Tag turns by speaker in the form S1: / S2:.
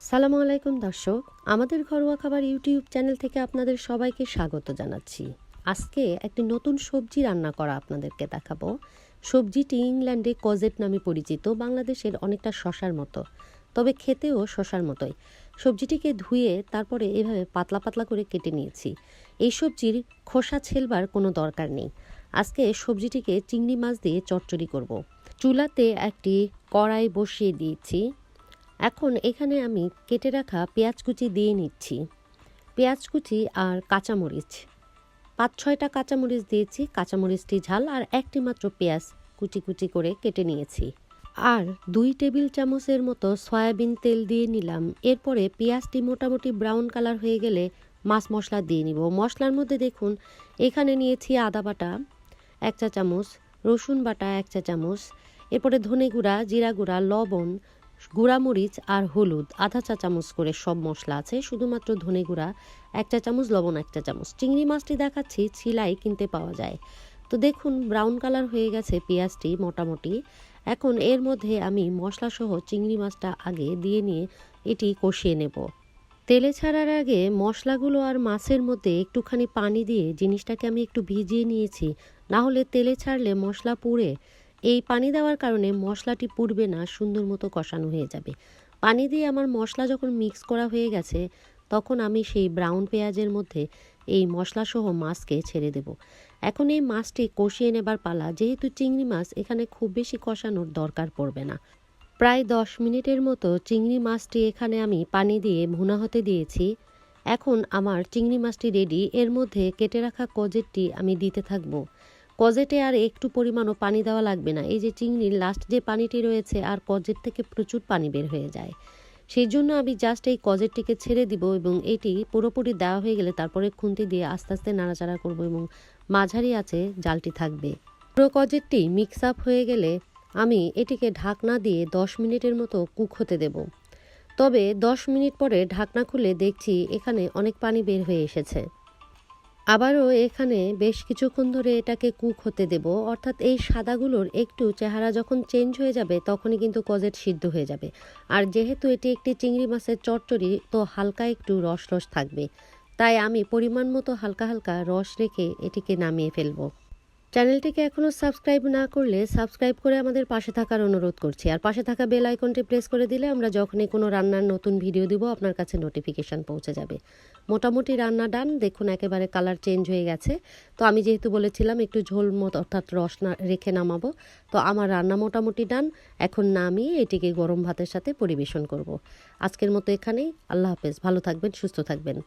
S1: সালামু আলাইকুম, দর্শক। আমাদের ঘরোয়া খাবার ইউটিউব চ্যানেল থেকে আপনাদের সবাইকে স্বাগত জানাচ্ছি। আজকে একটি নতুন সবজি রান্না করা আপনাদেরকে দেখাবো। সবজিটি ইংল্যান্ডে কজেট নামে পরিচিত, বাংলাদেশের অনেকটা শশার মতো। তবে খেতেও শশার মতোই। সবজিটিকে ধুয়ে তারপরে এভাবে পাতলা পাতলা করে কেটে নিয়েছি। এই সবজির খোসা ছেলবার কোনো দরকার নেই। আজকে সবজিটিকে চিংড়ি মাছ দিয়ে চচ্চড়ি করব। চুলাতে একটি কড়াই বসিয়ে দিয়েছি। এখন এখানে আমি কেটে রাখা পেঁয়াজ কুচি দিয়ে নিচ্ছি। পেঁয়াজ কুচি আর কাঁচামরিচ। পাঁচ ছয়টা কাঁচামরিচ দিয়েছি, কাঁচামরিচটি ঝাল আর একটি মাত্র পেঁয়াজ কুচি কুচি করে কেটে নিয়েছি। আর দুই টেবিল চামচের মতো সয়াবিন তেল দিয়ে নিলাম। এরপরে পেঁয়াজটি মোটামুটি ব্রাউন কালার হয়ে গেলে মাছ মশলা দিয়ে নিব। মশলার মধ্যে দেখুন, এখানে নিয়েছি আদা বাটা এক চা চামচ, রসুন বাটা এক চা চামচ, এরপরে ধনে গুঁড়া, জিরা গুঁড়া, লবণ গুঁড়ামরিচ আর হলুদ, আধা চা চামচ করে সব মশলা আছে, শুধুমাত্র ধনে গুঁড়া, এক চা চামচ, লবণ এক চা চামচ। চিংড়ি মাছটি দেখাচ্ছি ছিলাই কিনতে পাওয়া যায়। তো দেখুন, ব্রাউন কালার হয়ে গেছে পেঁয়াজটি মোটামুটি। এখন এর মধ্যে আমি মশলাসহ চিংড়ি মাছটা আগে দিয়ে নিয়ে এটি কষিয়ে নেব। তেলে ছাড়ার আগে মশলাগুলো আর মাছের মধ্যে একটুখানি পানি দিয়ে জিনিসটাকে আমি একটু ভিজিয়ে নিয়েছি। না হলে তেলে ছাড়লে মশলা পুড়ে এই পানি দেওয়ার কারণে মশলাটি পুড়বে না, সুন্দর মতো কষানো হয়ে যাবে। পানি দিয়ে আমার মশলা যখন মিক্স করা হয়ে গেছে, তখন আমি সেই ব্রাউন পেঁয়াজের মধ্যে এই মশলাসহ মাছকে ছেড়ে দেব। এখন এই মাছটি কষিয়ে নেবার পালা, যেহেতু চিংড়ি মাছ এখানে খুব বেশি কষানোর দরকার পড়বে না। প্রায় দশ মিনিটের মতো চিংড়ি মাছটি এখানে আমি পানি দিয়ে ভুনা হতে দিয়েছি। এখন আমার চিংড়ি মাছটি রেডি এর মধ্যে কেটে রাখা কজেরটি আমি দিতে থাকব। কজেটে আর একটু পরিমাণও পানি দেওয়া লাগবে না। এই যে চিংড়ির লাস্ট যে পানিটি রয়েছে, আর কজেট থেকে প্রচুর পানি বের হয়ে যায়। সেই জন্য আমি জাস্ট এই কজেটটিকে ছেড়ে দিব এবং এটি পুরোপুরি দেওয়া হয়ে গেলে তারপরে খুন্তি দিয়ে আস্তে আস্তে নাড়াচাড়া করব এবং মাঝারি আছে জালটি থাকবে। পুরো কজেটটি মিক্স আপ হয়ে গেলে আমি এটিকে ঢাকনা দিয়ে দশ মিনিটের মতো কুক হতে দেব। তবে দশ মিনিট পরে ঢাকনা খুলে দেখছি এখানে অনেক পানি বের হয়ে এসেছে। আবারও এখানে বেশ কিছুক্ষণ ধরে এটাকে কুক হতে দেব, অর্থাৎ এই সাদাগুলোর একটু চেহারা যখন চেঞ্জ হয়ে যাবে তখনই কিন্তু কজেট সিদ্ধ হয়ে যাবে। আর যেহেতু এটি একটি চিংড়ি মাছের চচ্চড়ি, তো হালকা একটু রস রস থাকবে। তাই আমি পরিমাণ মতো হালকা হালকা রস রেখে এটিকে নামিয়ে ফেলব। চ্যানেলটিকে এখনও সাবস্ক্রাইব না করলে সাবস্ক্রাইব করে আমাদের পাশে থাকার অনুরোধ করছি। আর পাশে থাকা বেল আইকনটি প্রেস করে দিলে আমরা যখনই কোনো রান্নার নতুন ভিডিও দিব, আপনার কাছে নোটিফিকেশান পৌঁছে যাবে। মোটামুটি রান্না ডান, দেখুন একেবারে কালার চেঞ্জ হয়ে গেছে। তো আমি যেহেতু বলেছিলাম একটু ঝোল মত, অর্থাৎ রস না, রেখে নামাবো। তো আমার রান্না মোটামুটি ডান, এখন নামিয়ে এটিকে গরম ভাতের সাথে পরিবেশন করব। আজকের মতো এখানেই, আল্লাহ হাফেজ, ভালো থাকবেন, সুস্থ থাকবেন।